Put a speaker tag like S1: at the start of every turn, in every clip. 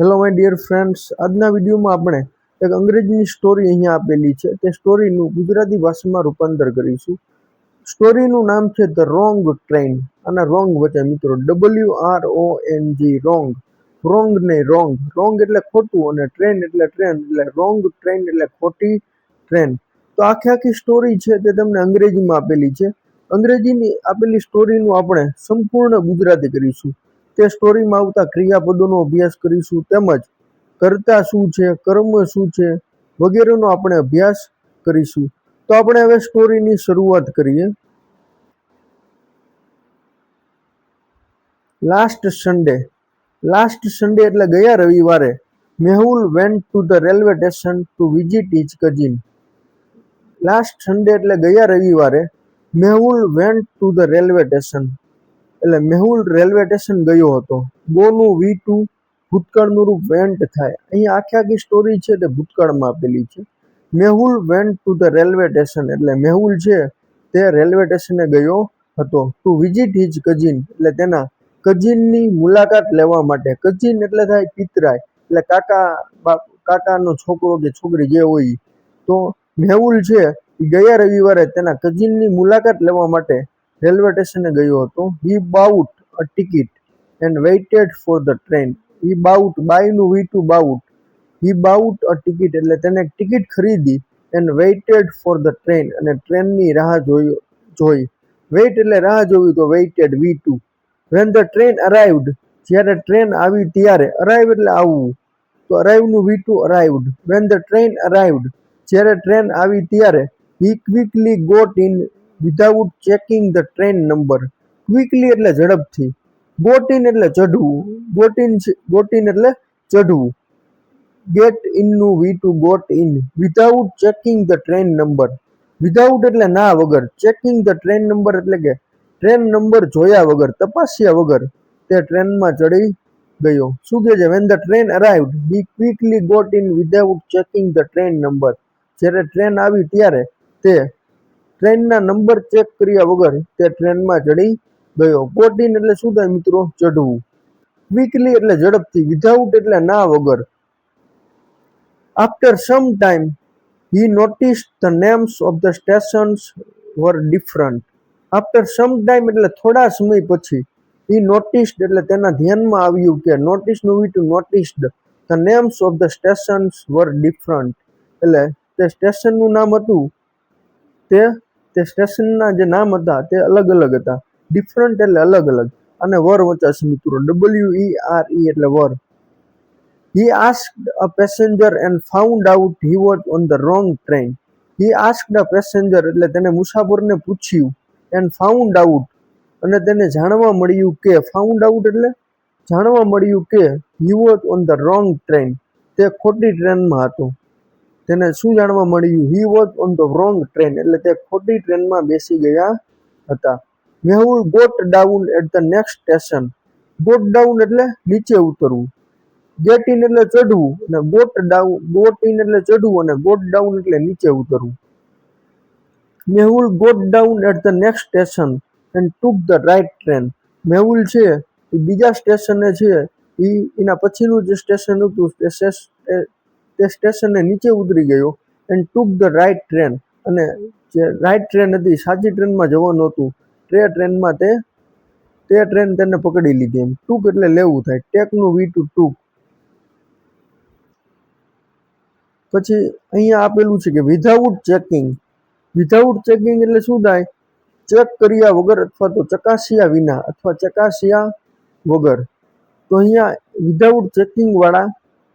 S1: Hello my dear friends આજના વિડીયોમાં આપણે એક અંગ્રેજીની સ્ટોરી અહીંયા આપેલી છે. તે સ્ટોરીનું ગુજરાતી ભાષામાં રૂપાંતર કરીશું. સ્ટોરીનું નામ છે ધ રોંગ ટ્રેન અને રોંગ વચ્ચે મિત્રો W R O N G wrong wrong નહીં રોંગ રોંગ એટલે ખોટું અને ટ્રેન એટલે ટ્રેન એટલે રોંગ ટ્રેન એટલે ખોટી ટ્રેન તો આખી આખી સ્ટોરી છે તે તમને અંગ્રેજીમાં આપેલી છે. અંગ્રેજીની આપેલી સ્ટોરીનું આપણે સંપૂર્ણ ગુજરાતી કરીશું. તે સ્ટોરીમાં આવતા ક્રિયાપદોનો અભ્યાસ કરીશું તેમજ કરતા શું છે, કર્મ શું છે વગેરેનો આપણે અભ્યાસ કરીશું. તો આપણે હવે સ્ટોરીની શરૂઆત કરીએ. લાસ્ટ સન્ડે લાસ્ટ સન્ડે એટલે ગયા રવિવારે Mehul went to the railway station to visit his cousin last Sunday એટલે ગયા રવિવારે Mehul went to the railway station એટલે મેહુલ રેલવે સ્ટેશન ગયો હતો. ગોનું વી ટુ ભૂતકાળનું રૂપ વેન્ટ થાય. અહીંયા આખી આખી સ્ટોરી છે તે ભૂતકાળમાં આપેલી છે. Mehul went to the railway station એટલે મેહુલ છે તે રેલવે સ્ટેશને ગયો હતો. ટુ વિઝિટ હિઝ કઝિન એટલે તેના કઝિનની મુલાકાત લેવા માટે. કઝિન એટલે થાય પિતરાય, એટલે કાકા બાપ કાકાનો છોકરો કે છોકરી જે હોય તો મેહુલ છે ગયા રવિવારે તેના કઝિનની મુલાકાત લેવા માટે રેલવે સ્ટેશને ગયો હતો. He bought a ticket and waited for the train he bought બાયનું V two bought he bought a ticket એટલે તેને ટિકિટ ખરીદી and waited for the train અને ટ્રેનની રાહ જોઈ જોઈ. વેઇટ એટલે રાહ જોવી તો waited V two when the train arrived જ્યારે ટ્રેન આવી ત્યારે અરાઇવ એટલે આવવું. તો અરાઇવનું V two arrived when the train arrived જ્યારે ટ્રેન આવી ત્યારે he quickly got in without checking the train number quickly એટલે ઝડપથી. ગોટ ઇન એટલે ચઢવું. ગોટ ઇન ગોટ ઇન એટલે ચઢવું. Get ઇનનું V two got in without checking the train number without એટલે ના વગર. ચેકિંગ ધ ટ્રેન નંબર એટલે કે ટ્રેન નંબર જોયા વગર, તપાસ્યા વગર તે ટ્રેનમાં ચડી ગયો. શું કહે છે? When the train arrived he quickly got in without checking the train number જ્યારે ટ્રેન આવી ત્યારે તે ટ્રેનના નંબર ચેક કર્યા વગર તે ટ્રેનમાં ચડી ગયો. ગોટ એટલે શું થાય મિત્રો? ચઢવું. ક્વિકલી એટલે ઝડપથી વિધાઉટ એટલે ના વગર. After some time he notice the names of the stations were different after some time એટલે થોડા સમય પછી હી નોટિસ એટલે તેના ધ્યાનમાં આવ્યું કે નોટિસનું V two noticed the names of the stations were different એટલે તે સ્ટેશનનું નામ હતું તે તે સ્ટેશનના જે નામ હતા તે અલગ અલગ હતા ડિફરન્ટ એટલે અલગ અલગ અને વર વચાશે મિત્રો ડબલ્યુ ઈ આર ઈ એટલે વર He asked a passenger and found out he was on the wrong train. He asked a passenger એટલે તેને મુસાફરને પૂછ્યું and found out અને તેને જાણવા મળ્યું કે found out એટલે જાણવા મળ્યું કે he was on the wrong train. તે ખોટી ટ્રેનમાં હતો તેને શું જાણવા મળ્યું? He was on the wrong train એટલે તે ખોટી ટ્રેનમાં બેસી ગયા હતા. Mehul got down at the next station got down એટલે નીચે ઉતરવું. ગેટ ઇન એટલે ચઢવું અને ગોટ ડાઉન ગોટ ઇન એટલે ચઢવું અને ગોટ ડાઉન એટલે નીચે ઉતરવું. Mehul got down at the next station and took the right train Mehul છે એ બીજા સ્ટેશને છે. એ એના પછીનું જે સ્ટેશન હતું તે સ્ટેશ- તે- તે સ્ટેશને નીચે ઉતરી ગયો and took the right train અને જે રાઇટ ટ્રેન હતી, સાચી ટ્રેનમાં જવાનું હતું. તે ટ્રેનમાં તે તે ટ્રેન તેને પકડી લીધી એમ. ટૂંક એટલે લેવું થાય. ટેકનું વી ટુ ટૂંક પછી અહીંયા આપેલું છે કે વિધાઉટ ચેકિંગ વિધાઉટ ચેકિંગ એટલે શું થાય? ચેક કર્યા વગર અથવા તો ચકાસ્યા વિના અથવા ચકાસ્યા વગર. તો અહીંયા વિધાઉટ ચેકિંગ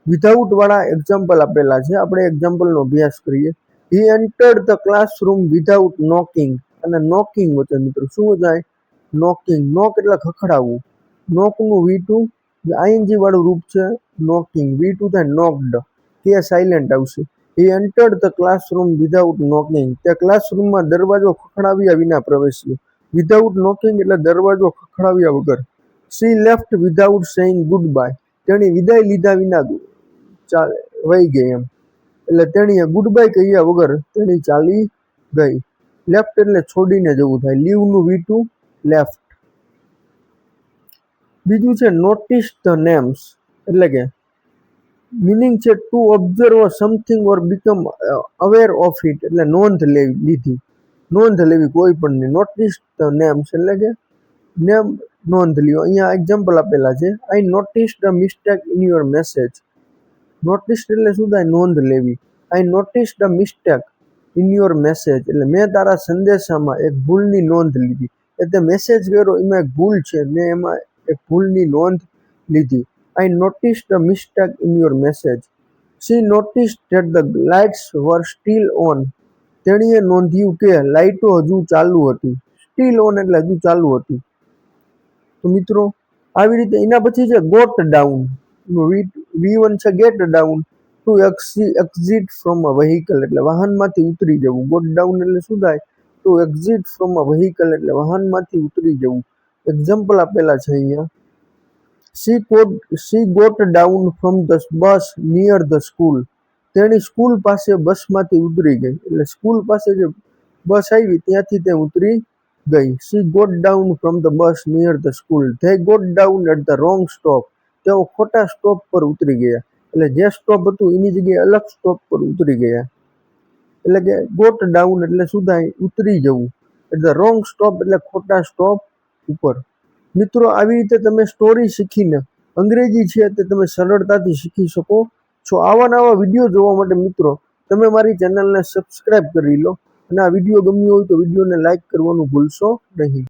S1: વાળા વિધાઉટ વાળા એક્ઝામ્પલ આપેલા છે. આપણે એક્ઝામ્પલનો અભ્યાસ કરીએ. He entered the classroom without knocking અને નોકિંગ વચ્ચે મિત્રો, શું થાય? નોકિંગ નોક એટલે ખખડાવવું. નોકનું વી ટુ આઈએનજી વાળું રૂપ છે નોકિંગ વી ટુ થાય નોકડ કે સાયલેન્ટ આવશે. He entered the classroom without knocking તે ક્લાસરૂમમાં દરવાજો ખખડાવ્યા વિના પ્રવેશ્યો. વિધાઉટ નોકિંગ એટલે દરવાજો ખખડાવ્યા વગર. She left without saying goodbye તેણી વિદાય લીધા વિના ચાલે, વહી ગઈ એમ. એટલે તેણીએ ગુડ બાય કહ્યા વગર તેણી ચાલી ગઈ. લેફ્ટ એટલે છોડીને જવું થાય. લીવનું વી ટુ લેફ્ટ બીજું છે નોટિસ ધ નેમ્સ એટલે કે મિનિંગ છે to observe something or become aware of it એટલે નોંધ લેવી, લીધી. નોંધ લેવી કોઈ પણ નહીં. નોટિસ ધ નેમ્સ એટલે કે નેમ નોંધ લ્યો. અહીંયા એક્ઝામ્પલ આપેલા છે. I notice the mistake in your message notice એટલે શું થાય? નોંધ લેવી. I notice the mistake in your message એટલે મેં તારા સંદેશામાં એક ભૂલની નોંધ લીધી. એટલે મેસેજ કર્યો, એમાં એક ભૂલ છે. મેં એમાં એક ભૂલની નોંધ લીધી. I notice the mistake in your message she notice that the lights were still on તેણીએ નોંધ્યું કે લાઇટો હજુ ચાલુ હતી. સ્ટીલ ઓન એટલે હજુ ચાલુ હતી. તો મિત્રો, આવી રીતે એના પછી છે ગોટ ડાઉન વી વન છે get down to exit from a vehicle એટલે વાહનમાંથી ઉતરી જવું. ગોટ ડાઉન એટલે શું થાય? To exit from a vehicle એટલે વાહનમાંથી ઉતરી જવું. એક્ઝામ્પલ આપેલા છે અહીંયા. She caught she got down from the bus near the school તેણી સ્કૂલ પાસે બસમાંથી ઉતરી ગઈ. એટલે સ્કૂલ પાસે જે બસ આવી, ત્યાંથી તે ઉતરી ગઈ. She got down from the bus near the school they got down at the wrong stop તેઓ ખોટા સ્ટોપ પર ઉતરી ગયા. એટલે જે સ્ટોપ હતું, એની જગ્યાએ અલગ સ્ટોપ પર ઉતરી ગયા. એટલે કે ગોટ ડાઉન એટલે સુધાય, ઉતરી જવું. એટ ધ રોંગ સ્ટોપ એટલે ખોટા સ્ટોપ ઉપર. મિત્રો, આવી રીતે તમે સ્ટોરી શીખીને અંગ્રેજી છે તે તમે સરળતાથી શીખી શકો છો. આવા નવા વીડિયો જોવા માટે મિત્રો, તમે મારી ચેનલને સબસ્ક્રાઈબ કરી લો. અને આ વીડિયો ગમ્યો હોય તો વિડીયોને લાઈક કરવાનું ભૂલશો નહીં.